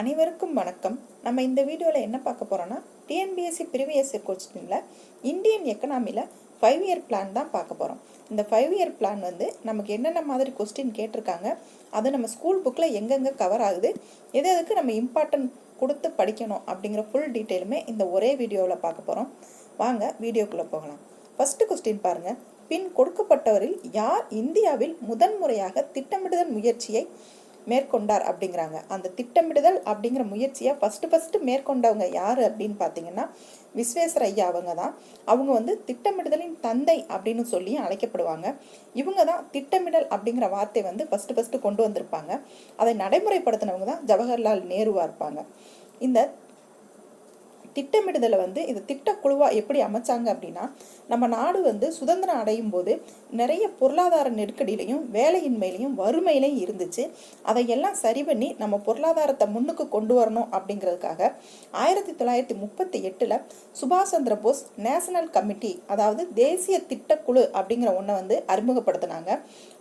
அனைவருக்கும் வணக்கம். நம்ம இந்த வீடியோவில் என்ன பார்க்க போகிறோன்னா டிஎன்பிஎஸ்சி ப்ரீவியஸ் இயர் கொஸ்டினில் இந்தியன் எக்கனாமியில் ஃபைவ் இயர் பிளான் தான் பார்க்க போகிறோம் இந்த ஃபைவ் இயர் பிளான் வந்து நமக்கு என்னென்ன மாதிரி கொஸ்டின் கேட்டிருக்காங்க அது நம்ம ஸ்கூல் புக்கில் எங்கெங்கே கவர் ஆகுது எது எதுக்கு நம்ம இம்பார்ட்டன்ட் கொடுத்து படிக்கணும் அப்படிங்கிற ஃபுல் டீட்டெயிலுமே இந்த ஒரே வீடியோவில் பார்க்க போகிறோம் வாங்க வீடியோக்குள்ளே போகலாம். ஃபஸ்ட்டு கொஸ்டின் பாருங்கள் பின் கொடுக்கப்பட்டவரில் யார் இந்தியாவில் முதன்முறையாக திட்டமிடுதல் முயற்சியை மேற்கொண்டார் அப்படிங்கிறாங்க. அந்த திட்டமிடுதல் அப்படிங்கிற முயற்சியை ஃபஸ்ட்டு ஃபஸ்ட்டு மேற்கொண்டவங்க யார் அப்படின்னு பார்த்தீங்கன்னா விஸ்வேஸ்வர ஐயா அவங்க தான். அவங்க வந்து திட்டமிடுதலின் தந்தை அப்படின்னு சொல்லி அழைக்கப்படுவாங்க. இவங்க தான் திட்டமிடல் அப்படிங்கிற வார்த்தை வந்து ஃபஸ்ட்டு ஃபஸ்ட்டு கொண்டு வந்திருப்பாங்க. அதை நடைமுறைப்படுத்தினவங்க தான் ஜவஹர்லால் நேருவாக இருப்பாங்க. இந்த திட்டமிடுதலை வந்து இது திட்டக்குழுவாக எப்படி அமைச்சாங்க அப்படின்னா நம்ம நாடு வந்து சுதந்திரம் அடையும் போது நிறைய பொருளாதார நெருக்கடியிலையும் வேலையின்மையிலையும் வறுமையிலையும் இருந்துச்சு. அதையெல்லாம் சரி பண்ணி நம்ம பொருளாதாரத்தை முன்னுக்கு கொண்டு வரணும் அப்படிங்கிறதுக்காக ஆயிரத்தி தொள்ளாயிரத்தி முப்பத்தி எட்டில் சுபாஷ் சந்திர போஸ் நேஷனல் கமிட்டி அதாவது தேசிய திட்டக்குழு அப்படிங்கிற ஒன்றை வந்து அறிமுகப்படுத்தினாங்க.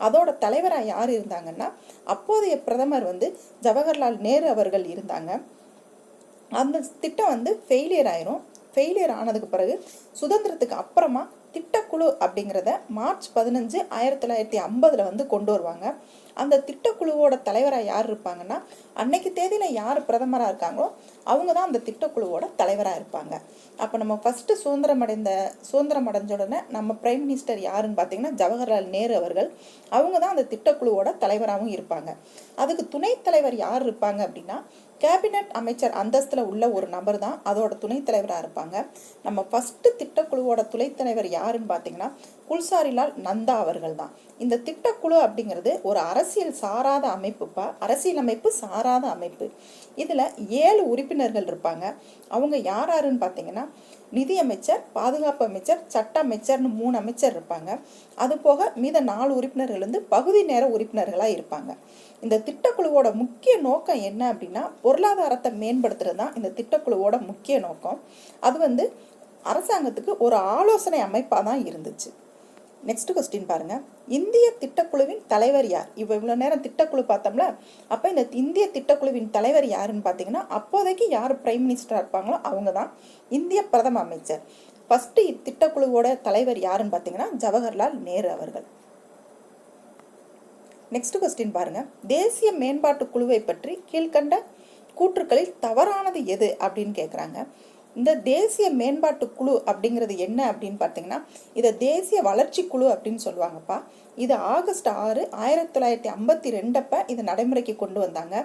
அதோட தலைவராக யார் இருந்தாங்கன்னா அப்போதைய பிரதமர் வந்து ஜவஹர்லால் நேரு அவர்கள் இருந்தாங்க. அந்த திட்டம் வந்து ஃபெயிலியர் ஆயிரும். ஃபெயிலியர் ஆனதுக்கு பிறகு சுதந்திரத்துக்கு அப்புறமா திட்டக்குழு அப்படிங்கிறத மார்ச் பதினஞ்சு ஆயிரத்தி தொள்ளாயிரத்தி ஐம்பதில் வந்து கொண்டு வருவாங்க. அந்த திட்டக்குழுவோட தலைவராக யார் இருப்பாங்கன்னா அன்னைக்கு தேதியில் யார் பிரதமராக இருக்காங்களோ அவங்க தான் அந்த திட்டக்குழுவோட தலைவராக இருப்பாங்க. அப்போ நம்ம ஃபஸ்ட்டு சுதந்திரம் அடைந்த சுதந்திரம் அடைஞ்ச உடனே நம்ம பிரைம் மினிஸ்டர் யாருன்னு பார்த்தீங்கன்னா ஜவஹர்லால் நேரு அவர்கள். அவங்க தான் அந்த திட்டக்குழுவோட தலைவராகவும் இருப்பாங்க. அதுக்கு துணைத் தலைவர் யார் இருப்பாங்க அப்படின்னா கேபினட் அமைச்சர் அந்தஸ்தில் உள்ள ஒரு நபர் தான் அதோட துணைத் தலைவராக இருப்பாங்க. நம்ம ஃபஸ்ட்டு திட்டக்குழுவோட துணைத் தலைவர் யாருன்னு பார்த்தீங்கன்னா குல்சாரிலால் நந்தா அவர்கள் தான். இந்த திட்டக்குழு அப்படிங்கிறது ஒரு அரசியல் சாராத அமைப்புப்பா அரசியல் அமைப்பு சாராத அமைப்பு. இதில் ஏழு உறுப்பினர்கள் இருப்பாங்க. அவங்க யார் யாருன்னு பார்த்தீங்கன்னா நிதியமைச்சர் பாதுகாப்பு அமைச்சர் சட்ட அமைச்சர்னு மூணு அமைச்சர் இருப்பாங்க. அது போக மீத நாலு உறுப்பினர்கள் வந்து பகுதி நேர உறுப்பினர்களாக இருப்பாங்க. இந்த திட்டக்குழுவோட முக்கிய நோக்கம் என்ன அப்படின்னா பொருளாதாரத்தை மேம்படுத்துறது தான் இந்த திட்டக்குழுவோட முக்கிய நோக்கம். அது வந்து அரசாங்கத்துக்கு ஒரு ஆலோசனை அமைப்பாக தான் இருந்துச்சு. நெக்ஸ்ட் கொஸ்டின் பாருங்க. இந்திய திட்டக்குழுவின் தலைவர் யார்? இப்போ இவ்வளோ நேரம் திட்டக்குழு பார்த்தோம்ல அப்போ இந்த இந்திய திட்டக்குழுவின் தலைவர் யாருன்னு பார்த்தீங்கன்னா அப்போதைக்கு யார் பிரைம் மினிஸ்டராக இருப்பாங்களோ அவங்க தான் இந்திய பிரதம அமைச்சர். ஃபஸ்ட்டு இத்திட்டக்குழுவோட தலைவர் யாருன்னு பார்த்தீங்கன்னா ஜவஹர்லால் நேரு அவர்கள். நெக்ஸ்ட் கொஸ்டின் பாருங்க. தேசிய மேம்பாட்டு குழுவை பற்றி கீழ்கண்ட கூற்றுக்களில் தவறானது எது அப்படின்னு கேட்குறாங்க இந்த தேசிய மேம்பாட்டு குழு அப்படிங்கிறது என்ன அப்படின்னு பார்த்தீங்கன்னா இதை தேசிய வளர்ச்சி குழு அப்படின்னு சொல்லுவாங்கப்பா. இது ஆகஸ்ட் ஆறு ஆயிரத்தி தொள்ளாயிரத்தி ஐம்பத்தி ரெண்டப்போ இதை நடைமுறைக்கு கொண்டு வந்தாங்க.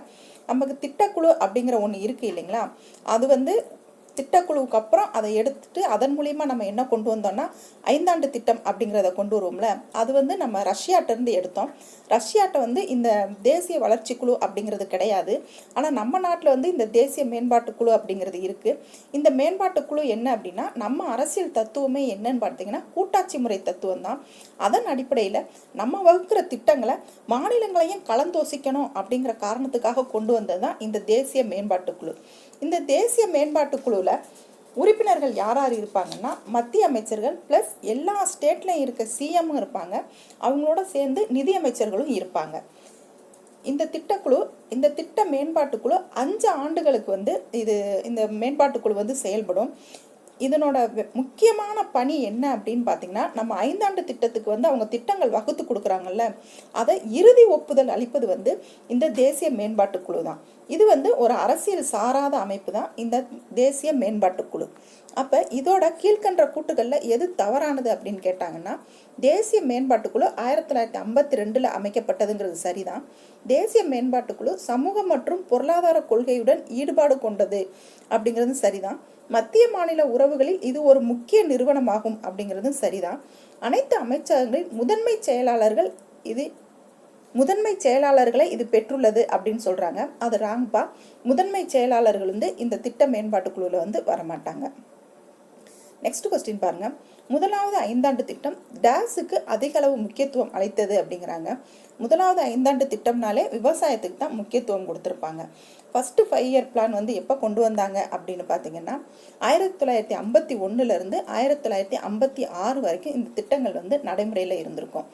நமக்கு திட்டக்குழு அப்படிங்கிற ஒன்று இருக்குது இல்லைங்களா? அது வந்து திட்டக்குழுவுக்கு அப்புறம் அதை எடுத்துட்டு அதன் மூலிமா நம்ம என்ன கொண்டு வந்தோம்னா ஐந்தாண்டு திட்டம் அப்படிங்கிறத கொண்டு வருவோம்ல. அது வந்து நம்ம ரஷ்யாட்டிருந்து எடுத்தோம். ரஷ்யாட்ட வந்து இந்த தேசிய வளர்ச்சி குழு அப்படிங்கிறது கிடையாது. ஆனால் நம்ம நாட்டில் வந்து இந்த தேசிய மேம்பாட்டு குழு அப்படிங்கிறது இருக்குது இந்த மேம்பாட்டு குழு என்ன அப்படின்னா நம்ம அரசியல் தத்துவமே என்னன்னு பார்த்தீங்கன்னா கூட்டாட்சி முறை தத்துவம் தான். அதன் அடிப்படையில் நம்ம வகுக்கிற திட்டங்களை மாநிலங்களையும் கலந்தோசிக்கணும் அப்படிங்கிற காரணத்துக்காக கொண்டு வந்தது தான் இந்த தேசிய மேம்பாட்டு குழு. இந்த தேசிய மேம்பாட்டு குழுவில் உறுப்பினர்கள் யார் யார் இருப்பாங்கன்னா மத்திய அமைச்சர்கள் ப்ளஸ் எல்லா ஸ்டேட்லையும் இருக்க சிஎம்மும் இருப்பாங்க. அவங்களோட சேர்ந்து நிதி அமைச்சர்களும் இருப்பாங்க. இந்த திட்டக்குழு இந்த திட்ட மேம்பாட்டுக்குழு அஞ்சு ஆண்டுகளுக்கு வந்து இது இந்த மேம்பாட்டுக்குழு வந்து செயல்படும். இதனோட முக்கியமான பணி என்ன அப்படின்னு பார்த்தீங்கன்னா நம்ம ஐந்தாண்டு திட்டத்துக்கு வந்து அவங்க திட்டங்கள் வகுத்து கொடுக்குறாங்கல்ல அதை இறுதி ஒப்புதல் அளிப்பது வந்து இந்த தேசிய மேம்பாட்டு குழு தான் இது வந்து ஒரு அரசியல் சாராத அமைப்பு தான் இந்த தேசிய மேம்பாட்டு குழு. அப்போ இதோட கீழ்கன்ற கூட்டுகளில் எது தவறானது அப்படின்னு கேட்டாங்கன்னா தேசிய மேம்பாட்டுக்குழு ஆயிரத்தி தொள்ளாயிரத்தி ஐம்பத்தி ரெண்டில் அமைக்கப்பட்டதுங்கிறது சரிதான். தேசிய மேம்பாட்டுக்குழு சமூக மற்றும் பொருளாதார கொள்கையுடன் ஈடுபாடு கொண்டது அப்படிங்கிறது சரிதான். மத்திய மாநில உறவுகளில் இது ஒரு முக்கிய நிறுவனமாகும் அப்படிங்கிறதும் சரிதான். அனைத்து அமைச்சகங்களின் முதன்மை செயலாளர்கள் இது முதன்மை செயலாளர்களை இது பெற்றுள்ளது அப்படின்னு சொல்கிறாங்க அது ராங்பா. முதன்மை செயலாளர்கள் வந்து இந்த திட்ட மேம்பாட்டு குழுவில் வந்து வரமாட்டாங்க. நெக்ஸ்ட் கொஸ்டின் பாருங்க. முதலாவது ஐந்தாண்டு திட்டம் டேஸுக்கு அதிக அளவு முக்கியத்துவம் அளித்தது அப்படிங்கிறாங்க. முதலாவது ஐந்தாண்டு திட்டம்னாலே விவசாயத்துக்கு தான் முக்கியத்துவம் கொடுத்துருப்பாங்க. ஃபஸ்ட்டு ஃபைவ் இயர் பிளான் வந்து எப்போ கொண்டு வந்தாங்க அப்படின்னு பார்த்தீங்கன்னா ஆயிரத்தி தொள்ளாயிரத்தி ஐம்பத்தி ஒன்றுலேருந்து ஆயிரத்தி தொள்ளாயிரத்தி ஐம்பத்தி ஆறு வரைக்கும் இந்த திட்டங்கள் வந்து நடைமுறையில் இருந்திருக்கும்.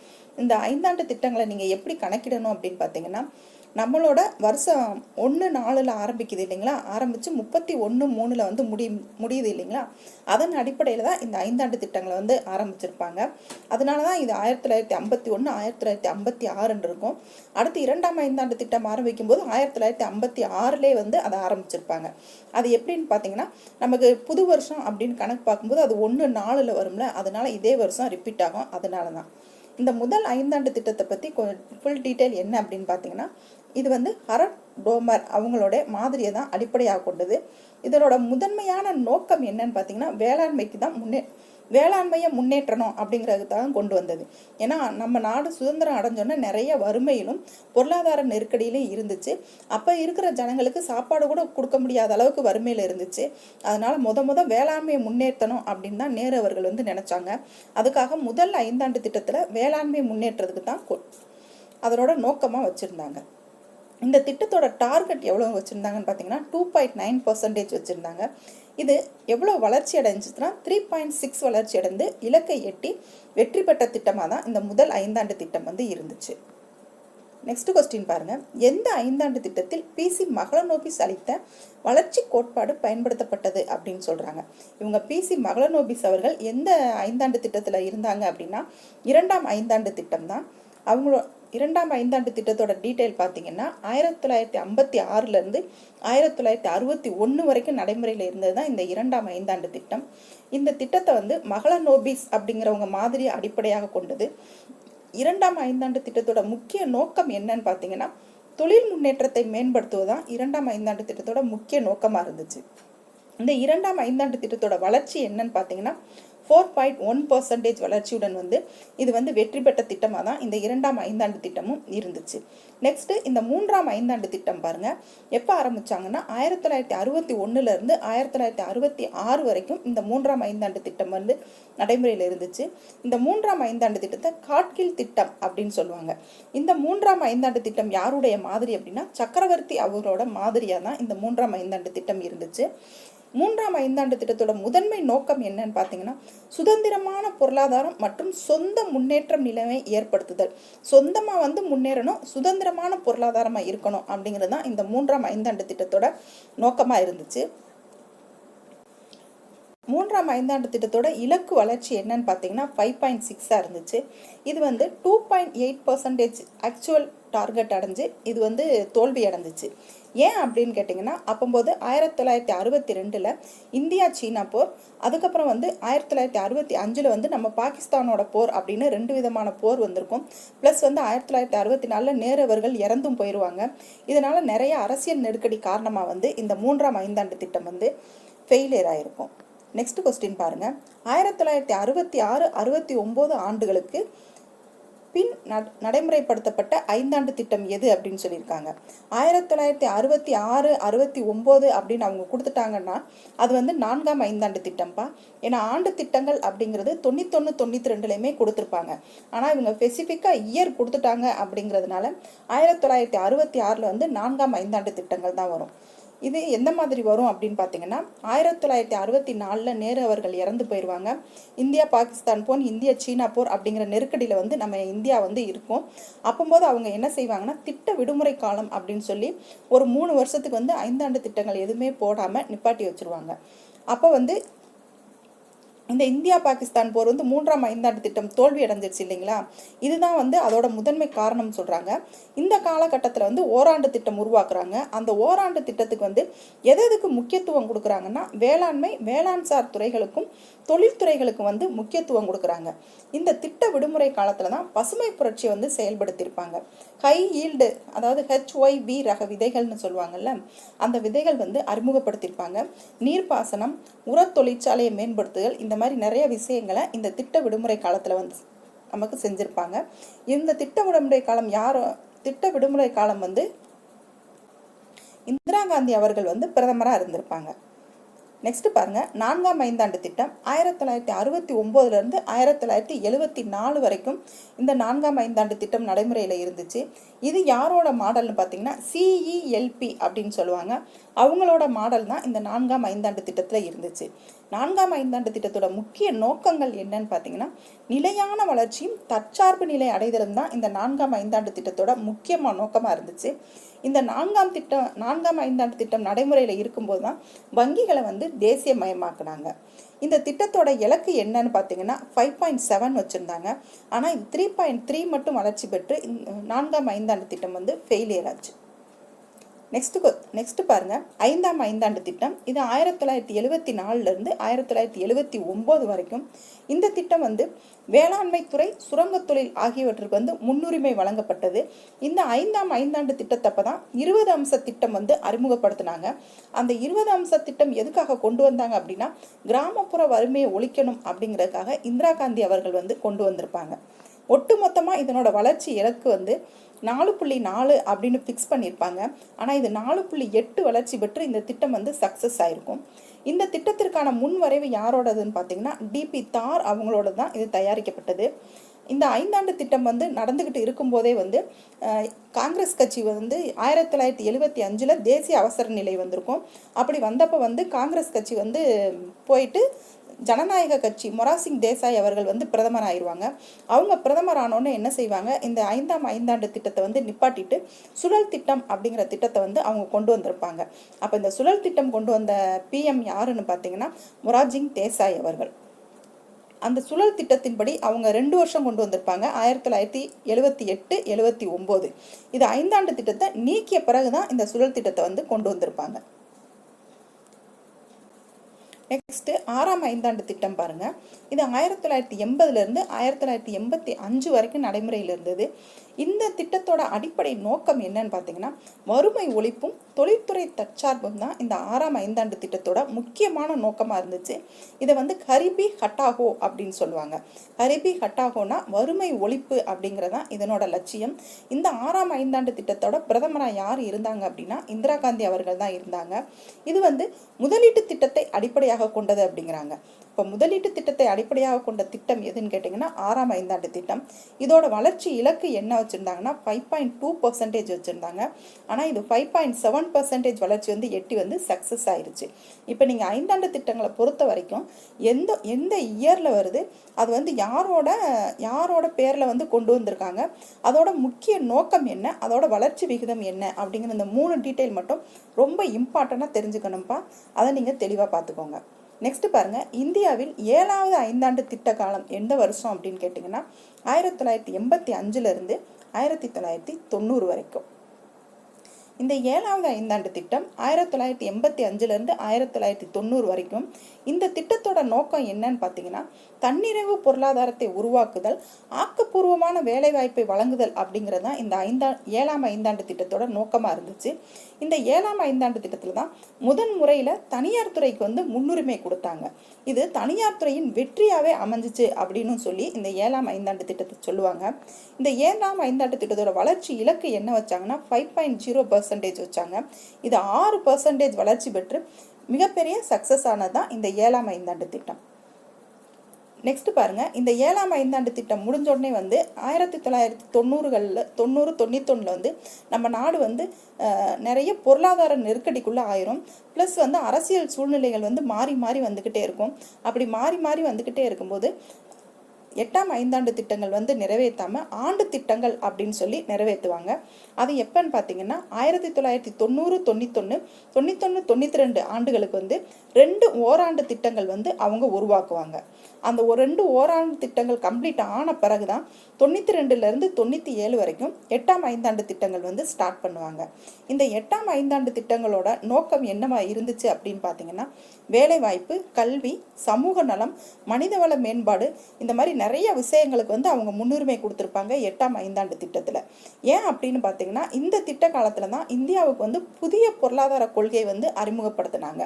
இந்த ஐந்தாண்டு திட்டங்களை நீங்கள் எப்படி கணக்கிடணும் அப்படின்னு பார்த்தீங்கன்னா நம்மளோட வருஷம் ஒன்று நாலில் ஆரம்பிக்குது இல்லைங்களா? ஆரம்பித்து முப்பத்தி ஒன்று மூணில் வந்து முடி முடியுது இல்லைங்களா? அதன் அடிப்படையில் தான் இந்த ஐந்தாண்டு திட்டங்களை வந்து ஆரம்பிச்சிருப்பாங்க. அதனால தான் இது ஆயிரத்தி தொள்ளாயிரத்தி ஐம்பத்தி ஒன்று ஆயிரத்தி தொள்ளாயிரத்தி ஐம்பத்தி ஆறுன்னு இருக்கும். அடுத்து இரண்டாம் ஐந்தாண்டு திட்டம் ஆரம்பிக்கும் போது ஆயிரத்தி தொள்ளாயிரத்தி ஐம்பத்தி ஆறுலேயே வந்து அதை ஆரம்பிச்சிருப்பாங்க. அது எப்படின்னு பார்த்தீங்கன்னா நமக்கு புது வருஷம் அப்படின்னு கணக்கு பார்க்கும்போது அது ஒன்று நாலில் வரும்ல? அதனால இதே வருஷம் ரிப்பீட் ஆகும். அதனால தான் இந்த முதல் ஐந்தாண்டு திட்டத்தை பற்றி ஃபுல் டீட்டெயில் என்ன அப்படின்னு பார்த்தீங்கன்னா இது வந்து ஹரட் டோமர் அவங்களோட மாதிரியை தான் அடிப்படையாக கொண்டது. இதனோட முதன்மையான நோக்கம் என்னன்னு பார்த்தீங்கன்னா வேளாண்மைக்கு தான் முன்னே வேளாண்மையை முன்னேற்றணும் அப்படிங்கிறது தான் கொண்டு வந்தது. ஏன்னா நம்ம நாடு சுதந்திரம் அடைஞ்சோன்னே நிறைய வறுமையிலும் பொருளாதார நெருக்கடியிலும் இருந்துச்சு. அப்போ இருக்கிற ஜனங்களுக்கு சாப்பாடு கூட கொடுக்க முடியாத அளவுக்கு வறுமையில் இருந்துச்சு. அதனால் முத முத வேளாண்மையை முன்னேற்றணும் அப்படின்னு தான் நேரு அவர்கள் வந்து நினச்சாங்க. அதுக்காக முதல் ஐந்தாண்டு திட்டத்தில் வேளாண்மை முன்னேற்றத்துக்கு தான் அதனோட நோக்கமாக வச்சுருந்தாங்க. இந்த திட்டத்தோட டார்கெட் எவ்வளோ வச்சுருந்தாங்கன்னு பார்த்தீங்கன்னா டூ பாயிண்ட் நைன் பர்சன்டேஜ் வச்சுருந்தாங்க. இது எவ்வளோ வளர்ச்சி அடைஞ்சிச்சுன்னா த்ரீ பாயிண்ட் சிக்ஸ் வளர்ச்சி அடைந்து இலக்கை எட்டி வெற்றி பெற்ற திட்டமாக தான் இந்த முதல் ஐந்தாண்டு திட்டம் வந்து இருந்துச்சு. நெக்ஸ்ட் கொஸ்டின் பாருங்கள் எந்த ஐந்தாண்டு திட்டத்தில் பிசி மகளநோபிஸ் அளித்த வளர்ச்சி கோட்பாடு பயன்படுத்தப்பட்டது அப்படின்னு சொல்கிறாங்க இவங்க பிசி மகளநோபிஸ் அவர்கள் எந்த ஐந்தாண்டு திட்டத்தில் இருந்தாங்க அப்படின்னா இரண்டாம் ஐந்தாண்டு திட்டம் தான். அவங்களோட இரண்டாம் ஐந்தாண்டு திட்டத்தோட டீட்டெயில் பார்த்தீங்கன்னா ஆயிரத்தி தொள்ளாயிரத்தி ஐம்பத்தி ஆறுலேருந்து ஆயிரத்தி தொள்ளாயிரத்தி அறுபத்தி ஒன்று வரைக்கும் நடைமுறையில் இருந்தது தான் இந்த இரண்டாம் ஐந்தாண்டு திட்டம். இந்த திட்டத்தை வந்து மகள நோபிஸ் அப்படிங்கிறவங்க மாதிரி அடிப்படையாக கொண்டது. இரண்டாம் ஐந்தாண்டு திட்டத்தோட முக்கிய நோக்கம் என்னன்னு பார்த்தீங்கன்னா தொழில் முன்னேற்றத்தை மேம்படுத்துவதுதான் இரண்டாம் ஐந்தாண்டு திட்டத்தோட முக்கிய நோக்கமாக இருந்துச்சு. இந்த இரண்டாம் ஐந்தாண்டு திட்டத்தோட வளர்ச்சி என்னன்னு பார்த்தீங்கன்னா ஃபோர் பாயிண்ட் ஒன் பர்சன்டேஜ் வளர்ச்சியுடன் வந்து இது வந்து வெற்றி பெற்ற திட்டமாக தான் இந்த இரண்டாம் ஐந்தாண்டு திட்டமும் இருந்துச்சு. நெக்ஸ்ட்டு இந்த மூன்றாம் ஐந்தாண்டு திட்டம் பாருங்கள் எப்போ ஆரம்பிச்சாங்கன்னா ஆயிரத்தி தொள்ளாயிரத்தி அறுபத்தி ஒன்றுலேருந்து ஆயிரத்தி தொள்ளாயிரத்தி அறுபத்தி ஆறு வரைக்கும் இந்த மூன்றாம் ஐந்தாண்டு திட்டம் வந்து நடைமுறையில் இருந்துச்சு. இந்த மூன்றாம் ஐந்தாண்டு திட்டத்தை காட்கில் திட்டம் அப்படின்னு சொல்லுவாங்க. இந்த மூன்றாம் ஐந்தாண்டு திட்டம் யாருடைய மாதிரி அப்படின்னா சக்கரவர்த்தி அவரோட மாதிரியாக தான் இந்த மூன்றாம் ஐந்தாண்டு திட்டம் இருந்துச்சு. மூன்றாம் ஐந்தாண்டு திட்டத்தோட முதன்மை நோக்கம் என்னன்னு பார்த்தீங்கன்னா சுதந்திரமான பொருளாதாரம் மற்றும் சொந்த முன்னேற்றம் நிலைமை ஏற்படுத்துதல். சொந்தமாக வந்து முன்னேறணும் சுதந்திரமான பொருளாதாரமாக இருக்கணும் அப்படிங்கிறது தான் இந்த மூன்றாம் ஐந்தாண்டு திட்டத்தோட நோக்கமாக இருந்துச்சு. மூன்றாம் ஐந்தாண்டு திட்டத்தோட இலக்கு வளர்ச்சி என்னன்னு பார்த்தீங்கன்னா ஃபைவ் பாயிண்ட் சிக்ஸாக இருந்துச்சு. இது வந்து two point eight percentage actual target அடைஞ்சு இது வந்து தோல்வி அடைஞ்சிச்சு. ஏன் அப்படின்னு கேட்டிங்கன்னா அப்போம்போது ஆயிரத்தி தொள்ளாயிரத்தி அறுபத்தி ரெண்டில் இந்தியா சீனா போர் அதுக்கப்புறம் வந்து ஆயிரத்தி தொள்ளாயிரத்தி அறுபத்தி அஞ்சில் வந்து நம்ம பாகிஸ்தானோட போர் அப்படின்னு ரெண்டு விதமான போர் வந்திருக்கும். ப்ளஸ் வந்து ஆயிரத்தி தொள்ளாயிரத்தி அறுபத்தி நாலில் நேரவர்கள் இறந்தும் போயிடுவாங்க இதனால் நிறைய அரசியல் நெருக்கடி காரணமாக வந்து இந்த மூன்றாம் ஐந்தாண்டு திட்டம் வந்து ஃபெயிலியர் ஆகிருக்கும் நெக்ஸ்ட் கொஸ்டின் பாருங்கள் ஆயிரத்தி தொள்ளாயிரத்தி அறுபத்தி ஆறு அறுபத்தி ஒம்பது ஆண்டுகளுக்கு பின் நடைமுறைப்படுத்தப்பட்ட ஐந்தாண்டு திட்டம் எது அப்படின்னு சொல்லியிருக்காங்க. ஆயிரத்தி தொள்ளாயிரத்தி அறுபத்தி ஆறு அறுபத்தி ஒம்பது அப்படின்னு அவங்க கொடுத்துட்டாங்கன்னா அது வந்து நான்காம் ஐந்தாண்டு திட்டம்ப்பா. ஏன்னா ஆண்டு திட்டங்கள் அப்படிங்கிறது தொண்ணூத்தொன்று தொண்ணூற்றி ரெண்டுலையுமே கொடுத்துருப்பாங்க. ஆனால் இவங்க ஸ்பெசிஃபிக்காக இயர் கொடுத்துட்டாங்க அப்படிங்கிறதுனால ஆயிரத்தி தொள்ளாயிரத்தி அறுபத்தி ஆறில் வந்து நான்காம் ஐந்தாண்டு திட்டங்கள் தான் வரும். இது எந்த மாதிரி வரும் அப்படின்னு பார்த்தீங்கன்னா ஆயிரத்தி தொள்ளாயிரத்தி அறுபத்தி நாலில் நேரு அவர்கள் இறந்து போயிடுவாங்க இந்தியா பாகிஸ்தான் போன் இந்தியா சீனா போர் அப்படிங்கிற நெருக்கடியில் வந்து நம்ம இந்தியா வந்து இருக்கும். அப்போம்போது அவங்க என்ன செய்வாங்கன்னா திட்ட விடுமுறை காலம் அப்படின்னு சொல்லி ஒரு மூணு வருஷத்துக்கு வந்து ஐந்தாண்டு திட்டங்கள் எதுவுமே போடாமல் நிப்பாட்டி வச்சுருவாங்க. அப்போ வந்து இந்த இந்தியா பாகிஸ்தான் போர் வந்து மூன்றாம் ஐந்தாண்டு திட்டம் தோல்வி அடைஞ்சிருச்சு இல்லைங்களா? இதுதான் வந்து அதோட முதன்மை காரணம் சொல்கிறாங்க இந்த காலகட்டத்தில் வந்து ஓராண்டு திட்டம் உருவாக்குறாங்க. அந்த ஓராண்டு திட்டத்துக்கு வந்து எது எதுக்கு முக்கியத்துவம் கொடுக்குறாங்கன்னா வேளாண்மை வேளாண் சார் துறைகளுக்கும் தொழில்துறைகளுக்கும் வந்து முக்கியத்துவம் கொடுக்குறாங்க. இந்த திட்ட விடுமுறை காலத்தில் தான் பசுமை புரட்சியை வந்து செயல்படுத்தியிருப்பாங்க. ஹை ஈல்டு அதாவது ஹெச்ஒய் வி ரக விதைகள்னு சொல்லுவாங்கல்ல அந்த விதைகள் வந்து அறிமுகப்படுத்தியிருப்பாங்க. நீர்ப்பாசனம் உர தொழிற்சாலையை மேம்படுத்துதல் இந்த மாதிரி நிறைய விஷயங்களை இந்த திட்ட விடுமுறை காலத்தில் வந்து நமக்கு செஞ்சுருப்பாங்க. இந்த திட்ட விடுமுறை காலம் யாரோ திட்ட விடுமுறை காலம் வந்து இந்திரா காந்தி அவர்கள் வந்து பிரதமராக இருந்திருப்பாங்க. நெக்ஸ்ட் பாருங்க. நான்காம் ஐந்தாண்டு திட்டம். ஆயிரத்தி தொள்ளாயிரத்தி அறுபத்தி ஒம்போதுலேருந்து ஆயிரத்தி தொள்ளாயிரத்தி எழுபத்தி நாலு வரைக்கும் இந்த நான்காம் ஐந்தாண்டு திட்டம் நடைமுறையில் இருந்துச்சு. இது யாரோட மாடல்னு பார்த்தீங்கன்னா சிஇஎல்பி அப்படின்னு சொல்லுவாங்க. அவங்களோட மாடல் தான் இந்த நான்காம் ஐந்தாண்டு திட்டத்தில் இருந்துச்சு. நான்காம் ஐந்தாண்டு திட்டத்தோட முக்கிய நோக்கங்கள் என்னன்னு பார்த்தீங்கன்னா நிலையான வளர்ச்சியும் தற்சார்பு நிலை அடைதலும் தான் இந்த நான்காம் ஐந்தாண்டு திட்டத்தோட முக்கியமான நோக்கமாக இருந்துச்சு. இந்த நான்காம் திட்டம் நான்காம் ஐந்தாண்டு திட்டம் நடைமுறையில் இருக்கும்போது தான் வங்கிகளை வந்து தேசியமயமாக்குனாங்க. இந்த திட்டத்தோட இலக்கு என்னன்னு பார்த்தீங்கன்னா ஃபைவ் பாயிண்ட் செவன் வச்சுருந்தாங்க. ஆனால் இது த்ரீ பாயிண்ட் த்ரீ மட்டும் வளர்ச்சி பெற்று நான்காம் ஐந்தாண்டு திட்டம் வந்து ஃபெயிலியர் ஆச்சு. நெக்ஸ்ட் நெக்ஸ்ட் பாருங்க. ஐந்தாம் ஐந்தாண்டு திட்டம். இது ஆயிரத்தி தொள்ளாயிரத்தி எழுபத்தி நாலுலேருந்து ஆயிரத்தி தொள்ளாயிரத்தி எழுபத்தி ஒம்பது வரைக்கும் இந்த திட்டம் வந்து வேளாண்மை துறை சுரங்கத் தொழில் ஆகியவற்றுக்கு வந்து முன்னுரிமை வழங்கப்பட்டது. இந்த ஐந்தாம் ஐந்தாண்டு திட்டத்தப்ப தான் இருபது அம்ச திட்டம் வந்து அறிமுகப்படுத்தினாங்க. அந்த இருபது அம்ச திட்டம் எதுக்காக கொண்டு வந்தாங்க அப்படின்னா கிராமப்புற வறுமையை ஒழிக்கணும் அப்படிங்கிறதுக்காக இந்திரா காந்தி அவர்கள் வந்து கொண்டு வந்திருப்பாங்க. ஒட்டுமொத்தமாக இதனோட வளர்ச்சி இலக்கு வந்து நாலு புள்ளி நாலு அப்படின்னு ஃபிக்ஸ் பண்ணியிருப்பாங்க. ஆனால் இது நாலு புள்ளி எட்டு வளர்ச்சி பெற்று இந்த திட்டம் வந்து சக்ஸஸ் ஆயிருக்கும். இந்த திட்டத்திற்கான முன் வரைவு யாரோடதுன்னு பார்த்தீங்கன்னா டிபி தார் அவங்களோட தான் இது தயாரிக்கப்பட்டது. இந்த ஐந்தாண்டு திட்டம் வந்து நடந்துக்கிட்டு இருக்கும்போதே வந்து காங்கிரஸ் கட்சி வந்து ஆயிரத்தி தொள்ளாயிரத்தி எழுபத்தி அஞ்சில் தேசிய அவசர நிலை வந்திருக்கும். அப்படி வந்தப்போ வந்து காங்கிரஸ் கட்சி வந்து போயிட்டு ஜனநாயக கட்சி மொராசிங் தேசாய் அவர்கள் வந்து பிரதமர் ஆயிடுவாங்க அவங்க பிரதமர் ஆனோன்னு என்ன செய்வாங்க? இந்த ஐந்தாம் ஐந்தாண்டு திட்டத்தை வந்து நிப்பாட்டிட்டு சுழல் திட்டம் அப்படிங்கிற திட்டத்தை வந்து அவங்க கொண்டு வந்திருப்பாங்க. அப்போ இந்த சுழல் திட்டம் கொண்டு வந்த பிஎம் யாருன்னு பார்த்தீங்கன்னா மொராஜிங் தேசாய் அவர்கள். அந்த சுழல் திட்டத்தின்படி அவங்க ரெண்டு வருஷம் கொண்டு வந்திருப்பாங்க. ஆயிரத்தி தொள்ளாயிரத்தி எழுபத்தி எட்டு எழுபத்தி ஒம்பது. இது ஐந்தாண்டு திட்டத்தை நீக்கிய பிறகு தான் இந்த சுழல் திட்டத்தை வந்து கொண்டு வந்திருப்பாங்க. நெக்ஸ்ட்டு ஆறாம் ஐந்தாண்டு திட்டம் பாருங்கள் இது ஆயிரத்தி தொள்ளாயிரத்தி எண்பதுலேருந்து ஆயிரத்தி தொள்ளாயிரத்தி எண்பத்தி அஞ்சு வரைக்கும் நடைமுறையில் இருந்தது. இந்த திட்டத்தோட அடிப்படை நோக்கம் என்னன்னு பார்த்தீங்கன்னா வறுமை ஒழிப்பும் தொழில்துறை தற்சார்பும் தான் இந்த ஆறாம் ஐந்தாண்டு திட்டத்தோட முக்கியமான நோக்கமாக இருந்துச்சு. இதை வந்து கரிபி ஹட்டாகோ அப்படின்னு சொல்லுவாங்க. கரிபி ஹட்டாகோனா வறுமை ஒழிப்பு அப்படிங்கிறதான் இதனோட லட்சியம். இந்த ஆறாம் ஐந்தாண்டு திட்டத்தோட பிரதமராக யார் இருந்தாங்க அப்படின்னா இந்திரா காந்தி அவர்கள் தான் இருந்தாங்க. இது வந்து முதலீட்டு திட்டத்தை அடிப்படையாக கொண்டது அப்படிங்கிறாங்க. இப்போ முதலீட்டு திட்டத்தை அடிப்படையாக கொண்ட திட்டம் எதுன்னு கேட்டிங்கன்னா ஆறாம் ஐந்தாண்டு திட்டம். இதோட வளர்ச்சி இலக்கு என்ன வச்சுருந்தாங்கன்னா ஃபைவ் பாயிண்ட் டூ பர்சன்டேஜ் வச்சுருந்தாங்க. ஆனால் இது ஃபைவ் பாயிண்ட் செவன் பர்சன்டேஜ் வளர்ச்சி வந்து எட்டி வந்து சக்ஸஸ் ஆயிடுச்சு இப்போ நீங்கள் ஐந்தாண்டு திட்டங்களை பொறுத்த வரைக்கும் எந்த எந்த இயரில் வருது அது வந்து யாரோட யாரோட பேரில் வந்து கொண்டு வந்திருக்காங்க அதோட முக்கிய நோக்கம் என்ன அதோட வளர்ச்சி விகிதம் என்ன அப்படிங்கிற இந்த மூணு டீட்டெயில் மட்டும் ரொம்ப இம்பார்ட்டண்ட்டாக தெரிஞ்சுக்கணும்ப்பா அதை நீங்கள் தெளிவாக பார்த்துக்கோங்க. நெக்ஸ்ட் பாருங்க. இந்தியாவில் ஏழாவது ஐந்தாண்டு திட்ட காலம் எந்த வருஷம் அப்படின்னு கேட்டிங்கன்னா ஆயிரத்தி தொள்ளாயிரத்தி எண்பத்தி அஞ்சுலேருந்து ஆயிரத்தி தொள்ளாயிரத்தி தொண்ணூறு வரைக்கும். இந்த ஏழாவது ஐந்தாண்டு திட்டம் ஆயிரத்தி தொள்ளாயிரத்தி எண்பத்தி அஞ்சுலேருந்து ஆயிரத்தி தொள்ளாயிரத்தி தொண்ணூறு வரைக்கும் இந்த திட்டத்தோட நோக்கம் என்னன்னு பார்த்தீங்கன்னா தன்னிறைவு பொருளாதாரத்தை உருவாக்குதல் ஆக்கப்பூர்வமான வேலைவாய்ப்பை வழங்குதல் அப்படிங்கிறது தான் இந்த ஐந்தா ஏழாம் ஐந்தாண்டு திட்டத்தோட நோக்கமாக இருந்துச்சு. இந்த ஏழாம் ஐந்தாண்டு திட்டத்தில் தான் முதன் முறையில் தனியார் துறைக்கு வந்து முன்னுரிமை கொடுத்தாங்க. இது தனியார் துறையின் வெற்றியாகவே அமைஞ்சிச்சு அப்படின்னு சொல்லி இந்த ஏழாம் ஐந்தாண்டு திட்டத்தை சொல்லுவாங்க. இந்த ஏழாம் ஐந்தாண்டு திட்டத்தோட வளர்ச்சி இலக்கு என்ன வச்சாங்கன்னா ஃபைவ் பாயிண்ட் ஜீரோ பர்சன்டேஜ் வச்சாங்க. இது ஆறு பர்சன்டேஜ் வளர்ச்சி பெற்று மிகப்பெரிய சக்ஸஸ் ஆனது தான் இந்த ஏழாம் ஐந்தாண்டு திட்டம். நெக்ஸ்ட் பாருங்க. இந்த ஏழாம் ஐந்தாண்டு திட்டம் முடிஞ்ச உடனே வந்து ஆயிரத்தி தொள்ளாயிரத்தி தொண்ணூறுகளில் தொண்ணூறு தொண்ணூத்தொன்னில் வந்து நம்ம நாடு வந்து நிறைய பொருளாதார நெருக்கடிக்குள்ளே ஆயிரும். ப்ளஸ் வந்து அரசியல் சூழ்நிலைகள் வந்து மாறி மாறி வந்துக்கிட்டே இருக்கும். அப்படி மாறி மாறி வந்துக்கிட்டே இருக்கும்போது எட்டாம் ஐந்தாண்டு திட்டங்கள் வந்து நிறைவேற்றாமல் ஆண்டு திட்டங்கள் அப்படின்னு சொல்லி நிறைவேற்றுவாங்க. அது எப்போன்னு பார்த்தீங்கன்னா ஆயிரத்தி தொள்ளாயிரத்தி தொண்ணூறு தொண்ணூத்தொன்று தொண்ணூத்தொன்று தொண்ணூற்றி ரெண்டு ஆண்டுகளுக்கு வந்து ரெண்டு ஓராண்டு திட்டங்கள் வந்து அவங்க உருவாக்குவாங்க. அந்த ஒரு ரெண்டு ஓராண்டு திட்டங்கள் கம்ப்ளீட் ஆன பிறகு தான் தொண்ணூற்றி ரெண்டுலேருந்து தொண்ணூற்றி ஏழு வரைக்கும் எட்டாம் ஐந்தாண்டு திட்டங்கள் வந்து ஸ்டார்ட் பண்ணுவாங்க. இந்த எட்டாம் ஐந்தாண்டு திட்டங்களோட நோக்கம் என்னவா இருந்துச்சு அப்படின்னு பார்த்தீங்கன்னா வேலைவாய்ப்பு கல்வி சமூக நலம் மனிதவள மேம்பாடு இந்த மாதிரி நிறைய விஷயங்களுக்கு வந்து அவங்க முன்னுரிமை கொடுத்துருப்பாங்க எட்டாம் ஐந்தாண்டு திட்டத்தில். ஏன் அப்படின்னு பார்த்தீங்கன்னா இந்த திட்ட காலத்தில் தான் இந்தியாவுக்கு வந்து புதிய பொருளாதார கொள்கையை வந்து அறிமுகப்படுத்தினாங்க.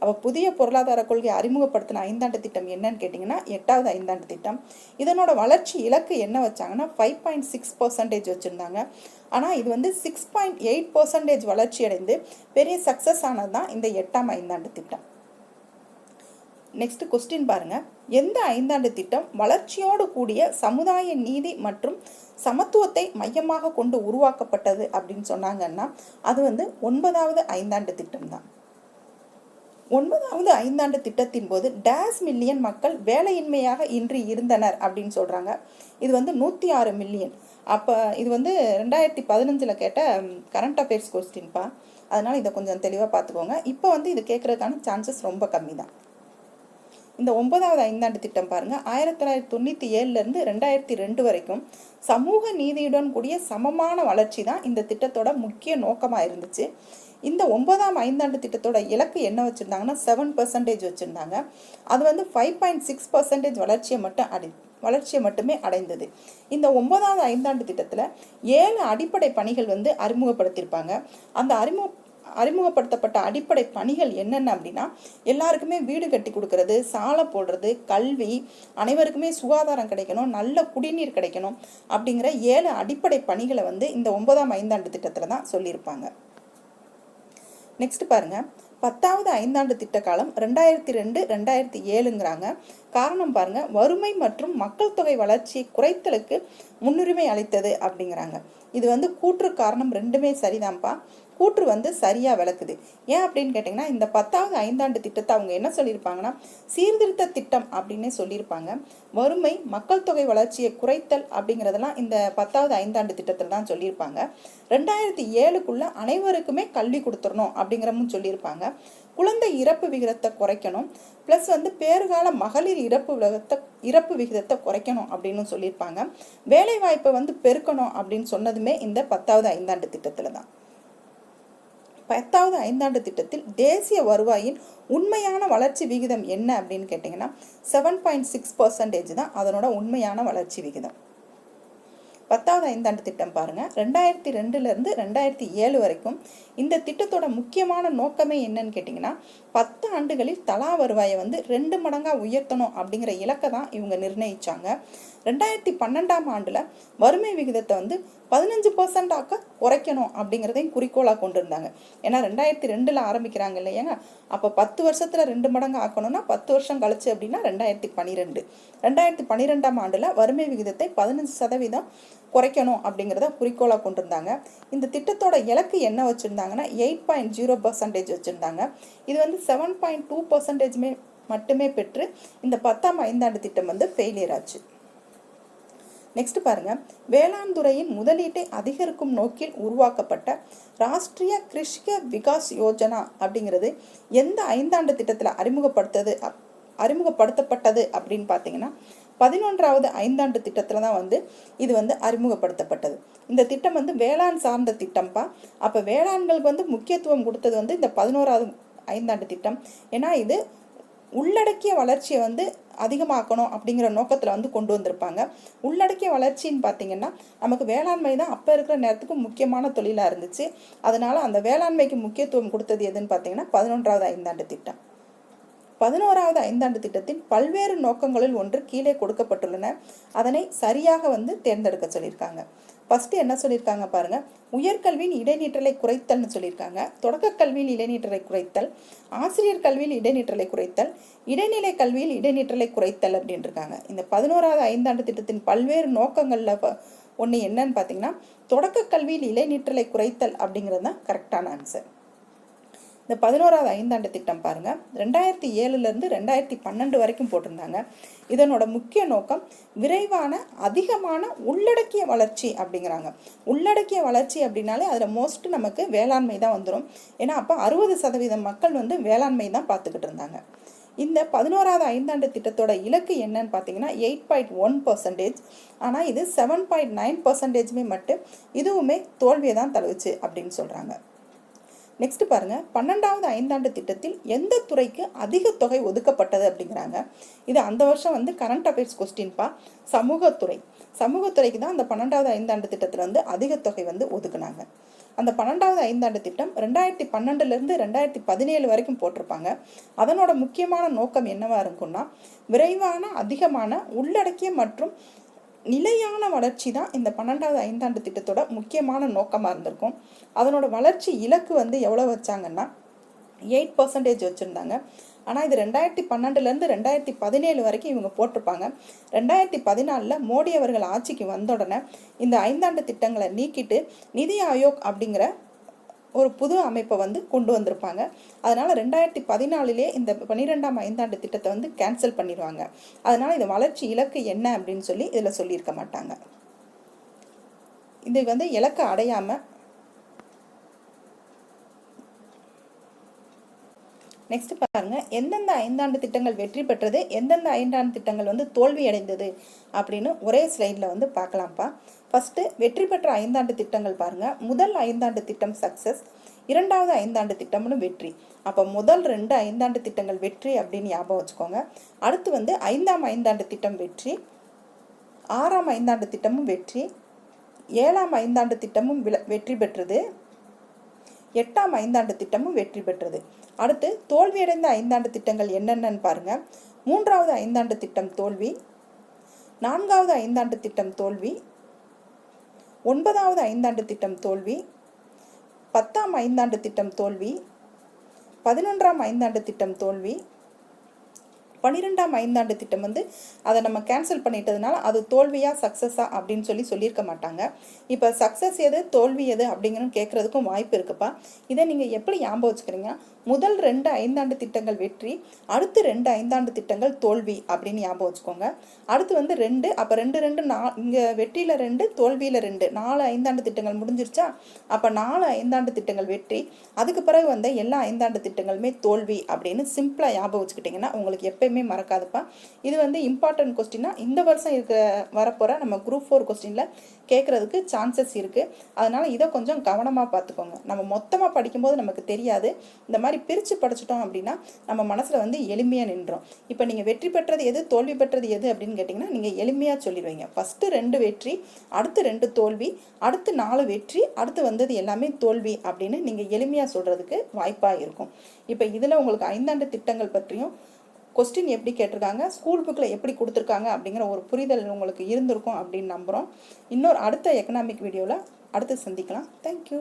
அப்போ புதிய பொருளாதார கொள்கை அறிமுகப்படுத்தின ஐந்தாண்டு திட்டம் என்னன்னு கேட்டிங்கன்னா எட்டாவது ஐந்தாண்டு திட்டம். இதனோட வளர்ச்சி இலக்கு என்ன வச்சாங்கன்னா ஃபைவ் பாயிண்ட் சிக்ஸ் பர்சன்டேஜ் வச்சுருந்தாங்க. ஆனால் இது வந்து சிக்ஸ் பாயிண்ட் எயிட் பர்சன்டேஜ் வளர்ச்சி அடைந்து பெரிய சக்ஸஸ் ஆனது தான் இந்த எட்டாம் ஐந்தாண்டு திட்டம். நெக்ஸ்ட் கொஸ்டின் பாருங்க. எந்த ஐந்தாண்டு திட்டம் வளர்ச்சியோடு கூடிய சமுதாய நீதி மற்றும் சமத்துவத்தை மையமாக கொண்டு உருவாக்கப்பட்டது அப்படின்னு சொன்னாங்கன்னா அது வந்து ஒன்பதாவது ஐந்தாண்டு திட்டம் தான் ஒன்பதாவது ஐந்தாண்டு திட்டத்தின் போது டேஸ் மில்லியன் மக்கள் வேலையின்மையாக இன்றி இருந்தனர் அப்படின்னு சொல்கிறாங்க இது வந்து நூற்றி ஆறு மில்லியன். அப்போ இது வந்து ரெண்டாயிரத்தி பதினஞ்சில் கேட்ட கரண்ட் அஃபேர்ஸ் கொஸ்டின்ப்பா அதனால் இதை கொஞ்சம் தெளிவாக பார்த்துக்கோங்க இப்போ வந்து இது கேட்குறதுக்கான சான்சஸ் ரொம்ப கம்மி தான் இந்த ஒன்பதாவது ஐந்தாண்டு திட்டம் பாருங்கள் ஆயிரத்தி தொள்ளாயிரத்தி தொண்ணூற்றி ஏழுலேருந்து ரெண்டாயிரத்தி ரெண்டு வரைக்கும் சமூக நீதியுடன் கூடிய சமமான வளர்ச்சி தான் இந்த திட்டத்தோட முக்கிய நோக்கமாக இருந்துச்சு. இந்த ஒன்பதாம் ஐந்தாண்டு திட்டத்தோட இலக்கு என்ன வச்சுருந்தாங்கன்னா செவன் பர்சன்டேஜ் வச்சுருந்தாங்க. அது வந்து ஃபைவ் பாயிண்ட் சிக்ஸ் பர்சன்டேஜ் வளர்ச்சியை மட்டும் அடை வளர்ச்சியை மட்டுமே அடைந்தது. இந்த ஒன்பதாவது ஐந்தாண்டு திட்டத்தில் ஏழு அடிப்படை பணிகள் வந்து அறிமுகப்படுத்தியிருப்பாங்க. அந்த அறிமுக அறிமுகப்படுத்தப்பட்ட அடிப்படை பணிகள் என்னென்ன அப்படின்னா எல்லாருக்குமே வீடு கட்டி கொடுக்கறது சாலை போடுறது கல்வி அனைவருக்குமே சுகாதாரம் கிடைக்கணும் நல்ல குடிநீர் கிடைக்கணும் அப்படிங்கிற ஏழு அடிப்படை பணிகளை வந்து இந்த ஒன்பதாம் ஐந்தாண்டு திட்டத்தில் தான் சொல்லியிருப்பாங்க. நெக்ஸ்ட் பாருங்க. பத்தாவது ஐந்தாண்டு திட்ட காலம் ரெண்டாயிரத்தி ரெண்டு ரெண்டாயிரத்தி ஏழுங்கிறாங்க. காரணம் பாருங்க வறுமை மற்றும் மக்கள் தொகை வளர்ச்சியை குறைத்தலுக்கு முன்னுரிமை அளித்தது அப்படிங்கிறாங்க. இது வந்து கூற்று காரணம் ரெண்டுமே சரிதான்ப்பா கூற்று வந்து சரியாக விளக்குது. ஏன் அப்படின்னு கேட்டிங்கன்னா இந்த பத்தாவது ஐந்தாண்டு திட்டத்தை அவங்க என்ன சொல்லியிருப்பாங்கன்னா சீர்திருத்த திட்டம் அப்படின்னே சொல்லியிருப்பாங்க. வறுமை மக்கள் தொகை வளர்ச்சியை குறைத்தல் அப்படிங்கிறதெல்லாம் இந்த பத்தாவது ஐந்தாண்டு திட்டத்தில் தான் சொல்லியிருப்பாங்க. ரெண்டாயிரத்தி ஏழுக்குள்ளே அனைவருக்குமே கல்வி கொடுத்துடணும் அப்படிங்கிறமும் சொல்லியிருப்பாங்க. குழந்தை இறப்பு விகிதத்தை குறைக்கணும். ப்ளஸ் வந்து பேறுகால மகளிர் இறப்பு விகிதத்தை இறப்பு விகிதத்தை குறைக்கணும் அப்படின்னு சொல்லியிருப்பாங்க. வேலைவாய்ப்பை வந்து பெருக்கணும் அப்படின்னு சொன்னதுமே இந்த பத்தாவது ஐந்தாண்டு திட்டத்தில் தான். பத்தாவது ஐந்தாண்டு திட்டத்தில் தேசிய வருவாயின் உண்மையான வளர்ச்சி விகிதம் என்ன அப்படின்னு கேட்டிங்கன்னா செவன் பாயிண்ட் சிக்ஸ் பர்சன்டேஜ் தான் அதனோட உண்மையான வளர்ச்சி விகிதம். பத்தாவது ஐந்தாண்டு திட்டம் பாருங்கள் ரெண்டாயிரத்தி ரெண்டுலேருந்து ரெண்டாயிரத்தி ஏழு வரைக்கும் இந்த திட்டத்தோட முக்கியமான நோக்கமே என்னன்னு கேட்டிங்கன்னா பத்து ஆண்டுகளில் தலா வருவாயை வந்து ரெண்டு மடங்காக உயர்த்தணும் அப்படிங்கிற இலக்கை தான் இவங்க நிர்ணயிச்சாங்க. ரெண்டாயிரத்தி பன்னெண்டாம் ஆண்டில் வறுமை விகிதத்தை வந்து பதினஞ்சு பர்சன்டாக்க குறைக்கணும் அப்படிங்கிறதையும் குறிக்கோளாக கொண்டு இருந்தாங்க ஏன்னா ரெண்டாயிரத்தி ரெண்டில் ஆரம்பிக்கிறாங்க இல்லையாங்க? அப்போ பத்து வருஷத்தில் ரெண்டு மடங்கு ஆக்கணும்னா பத்து வருஷம் கழிச்சு அப்படின்னா ரெண்டாயிரத்தி பன்னிரெண்டு ரெண்டாயிரத்தி பன்னிரெண்டாம் ஆண்டில் வறுமை விகிதத்தை பதினஞ்சு சதவீதம் குறைக்கணும் அப்படிங்கிறத குறிக்கோளாக கொண்டிருந்தாங்க. இந்த திட்டத்தோட இலக்கு என்ன வச்சுருந்தாங்கன்னா எயிட் பாயிண்ட் ஜீரோ பர்சன்டேஜ் வச்சுருந்தாங்க. இது வந்து செவன் பாயிண்ட் டூ பர்சன்டேஜ்மே மட்டுமே பெற்று இந்த பத்தாம் ஐந்தாண்டு திட்டம் வந்து ஃபெயிலியர் ஆச்சு நெக்ஸ்ட் பாருங்க. வேளாண் துறையின் முதலீட்டை அதிகரிக்கும் நோக்கில் உருவாக்கப்பட்ட ராஷ்டிரிய கிருஷிக விகாஸ் யோஜனா அப்படிங்கிறது எந்த ஐந்தாண்டு திட்டத்தில் அறிமுகப்படுத்தது அறிமுகப்படுத்தப்பட்டது அப்படின்னு பார்த்தீங்கன்னா பதினொன்றாவது ஐந்தாண்டு திட்டத்தில் தான் வந்து இது வந்து அறிமுகப்படுத்தப்பட்டது. இந்த திட்டம் வந்து வேளாண் சார்ந்த திட்டம்ப்பா அப்போ வேளாண்களுக்கு வந்து முக்கியத்துவம் கொடுத்தது வந்து இந்த பதினோராவது ஐந்தாண்டு திட்டம். ஏன்னா இது உள்ளடக்கிய வளர்ச்சியை வந்து அதிகமாக்கணும் அப்படிங்கிற நோக்கத்தில் வந்து கொண்டு வந்திருப்பாங்க. உள்ளடக்கிய வளர்ச்சின்னு பார்த்தீங்கன்னா நமக்கு வேளாண்மை தான் அப்போ இருக்கிற நேரத்துக்கு முக்கியமான தொழிலாக இருந்துச்சு. அதனால் அந்த வேளாண்மைக்கு முக்கியத்துவம் கொடுத்தது எதுன்னு பார்த்தீங்கன்னா பதினொன்றாவது ஐந்தாண்டு திட்டம். பதினோராவது ஐந்தாண்டு திட்டத்தின் பல்வேறு நோக்கங்களில் ஒன்று கீழே கொடுக்கப்பட்டுள்ளன. அதனை சரியாக வந்து தேர்ந்தெடுக்க சொல்லியிருக்காங்க. ஃபஸ்ட்டு என்ன சொல்லியிருக்காங்க பாருங்கள் உயர்கல்வியின் இடைநீற்றலை குறைத்தல்னு சொல்லியிருக்காங்க தொடக்க கல்வியில் இடைநீற்றலை குறைத்தல் ஆசிரியர் கல்வியில் இடைநீற்றலை குறைத்தல் இடைநிலை கல்வியில் இடைநீற்றலை குறைத்தல் அப்படின்ட்டுருக்காங்க இந்த பதினோராவது ஐந்தாண்டு திட்டத்தின் பல்வேறு நோக்கங்களில் ஒன்று என்னன்னு பார்த்தீங்கன்னா தொடக்க கல்வியில் இடைநீற்றலை குறைத்தல் அப்படிங்கிறது தான் கரெக்டான ஆன்சர் இந்த பதினோராவது ஐந்தாண்டு திட்டம் பாருங்கள் ரெண்டாயிரத்தி ஏழுலேருந்து ரெண்டாயிரத்தி பன்னெண்டு வரைக்கும் போட்டிருந்தாங்க. இதனோட முக்கிய நோக்கம் விரைவான அதிகமான உள்ளடக்கிய வளர்ச்சி அப்படிங்கிறாங்க. உள்ளடக்கிய வளர்ச்சி அப்படின்னாலே அதில் மோஸ்ட் நமக்கு வேளாண்மை தான் வந்துடும் ஏன்னா அப்போ அறுபது சதவீதம் மக்கள் வந்து வேளாண்மை தான் பார்த்துக்கிட்டு இருந்தாங்க. இந்த பதினோராவது ஐந்தாண்டு திட்டத்தோட இலக்கு என்னன்னு பார்த்தீங்கன்னா எயிட் பாயிண்ட் ஒன் பர்சன்டேஜ் ஆனால் இது செவன் பாயிண்ட் நைன் பர்சன்டேஜுமே மட்டும் இதுவுமே தோல்வியை தான் தழுவுச்சு அப்படின்னு சொல்கிறாங்க நெக்ஸ்ட் பாருங்க. பன்னெண்டாவது ஐந்தாண்டு திட்டத்தில் எந்த துறைக்கு அதிக தொகை ஒதுக்கப்பட்டது அப்படிங்கிறாங்க. இது அந்த வருஷம் வந்து கரண்ட் அஃபேர்ஸ் கொஸ்டின்ப்பா சமூகத்துறை சமூகத்துறைக்கு தான் அந்த பன்னெண்டாவது ஐந்தாண்டு திட்டத்தில் வந்து அதிக தொகை வந்து ஒதுக்குனாங்க. அந்த பன்னெண்டாவது ஐந்தாண்டு திட்டம் ரெண்டாயிரத்தி பன்னெண்டுலேருந்து ரெண்டாயிரத்தி பதினேழு வரைக்கும் போட்டிருப்பாங்க. அதனோட முக்கியமான நோக்கம் என்னவாக இருக்கும்னா விரைவான அதிகமான உள்ளடக்கிய மற்றும் நிலையான வளர்ச்சி தான் இந்த பன்னெண்டாவது ஐந்தாண்டு திட்டத்தோட முக்கியமான நோக்கமாக இருந்திருக்கும். அதனோட வளர்ச்சி இலக்கு வந்து எவ்வளோ வச்சாங்கன்னா எயிட் பர்சன்டேஜ் வச்சுருந்தாங்க. ஆனால் இது ரெண்டாயிரத்தி பன்னெண்டுலேருந்து ரெண்டாயிரத்தி பதினேழு வரைக்கும் இவங்க போட்டிருப்பாங்க. ரெண்டாயிரத்தி பதினாலில் மோடி அவர்கள் ஆட்சிக்கு வந்த உடனே இந்த ஐந்தாண்டு திட்டங்களை நீக்கிட்டு நிதி ஆயோக் அப்படிங்கிற ஒரு புது அமைப்பை வந்து கொண்டு வந்திருப்பாங்க. அதனால் ரெண்டாயிரத்தி பதினாலிலே இந்த பன்னிரெண்டாம் ஐந்தாண்டு திட்டத்தை வந்து கேன்சல் பண்ணிடுவாங்க. அதனால் இந்த வளர்ச்சி இலக்கு என்ன அப்படின்னு சொல்லி இதில் சொல்லியிருக்க மாட்டாங்க. இது வந்து இலக்கை அடையாமல் நெக்ஸ்ட் பாருங்க. எந்தெந்த ஐந்தாண்டு திட்டங்கள் வெற்றி பெற்றது? எந்தெந்த ஐந்தாண்டு திட்டங்கள் வந்து தோல்வி அடைந்தது? அப்படின்னு ஒரே ஸ்லைடில் வந்து பார்க்கலாம்ப்பா. ஃபஸ்ட்டு வெற்றி பெற்ற ஐந்தாண்டு திட்டங்கள் பாருங்க. முதல் ஐந்தாண்டு திட்டம் சக்ஸஸ் இரண்டாவது ஐந்தாண்டு திட்டம்னு வெற்றி. அப்போ முதல் ரெண்டு ஐந்தாண்டு திட்டங்கள் வெற்றி அப்படின்னு ஞாபகம் வச்சுக்கோங்க. அடுத்து வந்து ஐந்தாம் ஐந்தாண்டு திட்டம் வெற்றி ஆறாம் ஐந்தாண்டு திட்டமும் வெற்றி ஏழாம் ஐந்தாண்டு திட்டமும் வெற்றி பெற்றது. எட்டாம் ஐந்தாண்டு திட்டமும் வெற்றி பெற்றது. அடுத்து தோல்வியடைந்த ஐந்தாண்டு திட்டங்கள் என்னென்னு பாருங்க. மூன்றாவது ஐந்தாண்டு திட்டம் தோல்வி. நான்காவது ஐந்தாண்டு திட்டம் தோல்வி. ஒன்பதாவது ஐந்தாண்டு திட்டம் தோல்வி. பத்தாம் ஐந்தாண்டு திட்டம் தோல்வி. பதினொன்றாம் ஐந்தாண்டு திட்டம் தோல்வி. பன்னிரெண்டாம் ஐந்தாண்டு திட்டம் வந்து அதை நம்ம கேன்சல் பண்ணிட்டதுனால அது தோல்வியா சக்ஸஸா அப்படின்னு சொல்லி சொல்லியிருக்க மாட்டாங்க. இப்போ சக்ஸஸ் எது தோல்வி எது அப்படிங்கிறது கேட்குறதுக்கும் வாய்ப்பு இருக்குப்பா. இதை நீங்கள் எப்படி ஞாபகம் வச்சுக்கிறீங்க முதல் ரெண்டு ஐந்தாண்டு திட்டங்கள் வெற்றி அடுத்து ரெண்டு ஐந்தாண்டு திட்டங்கள் தோல்வி அப்படின்னு ஞாபகம் வச்சுக்கோங்க. அடுத்து வந்து ரெண்டு அப்போ ரெண்டு ரெண்டு நா இங்கே வெற்றியில் ரெண்டு தோல்வியில் ரெண்டு. நாலு ஐந்தாண்டு திட்டங்கள் முடிஞ்சிருச்சா? அப்போ நாலு ஐந்தாண்டு திட்டங்கள் வெற்றி அதுக்கு பிறகு வந்து எல்லா ஐந்தாண்டு திட்டங்களுமே தோல்வி அப்படின்னு சிம்பிளாக ஞாபகம் வச்சுக்கிட்டிங்கன்னா உங்களுக்கு எப்பயுமே மறக்காதுப்பா. இது வந்து இம்பார்ட்டன்ட் கொஸ்டின்னா இந்த வருஷம் இருக்கிற வரப்போகிற நம்ம குரூப் ஃபோர் கொஸ்டினில் கேட்குறதுக்கு சான்சஸ் இருக்குது அதனால் இதை கொஞ்சம் கவனமாக பார்த்துக்கோங்க. நம்ம மொத்தமாக படிக்கும்போது நமக்கு தெரியாது. இந்த மாதிரி பிரித்து படிச்சிட்டோம் அப்படின்னா நம்ம மனசில் வந்து எளிமையாக நின்றோம். இப்போ நீங்கள் வெற்றி பெற்றது எது தோல்வி பெற்றது எது அப்படின்னு கேட்டிங்கன்னா நீங்கள் எளிமையாக சொல்லிடுவீங்க. ஃபஸ்ட்டு ரெண்டு வெற்றி அடுத்து ரெண்டு தோல்வி அடுத்து நாலு வெற்றி அடுத்து வந்தது எல்லாமே தோல்வி அப்படின்னு நீங்கள் எளிமையாக சொல்கிறதுக்கு வாய்ப்பாக இருக்கும். இப்போ இதில் உங்களுக்கு ஐந்தாண்டு திட்டங்கள் பற்றியும் கொஸ்டின் எப்படி கேட்டிருக்காங்க? ஸ்கூல் புக்கில் எப்படி கொடுத்துருக்காங்க? அப்படிங்கிற ஒரு புரிதல் உங்களுக்கு இருந்திருக்கும் அப்படின்னு நம்புகிறோம் இன்னொரு அடுத்த எக்கனாமிக் வீடியோவில் அடுத்து சந்திக்கலாம். தேங்க்யூ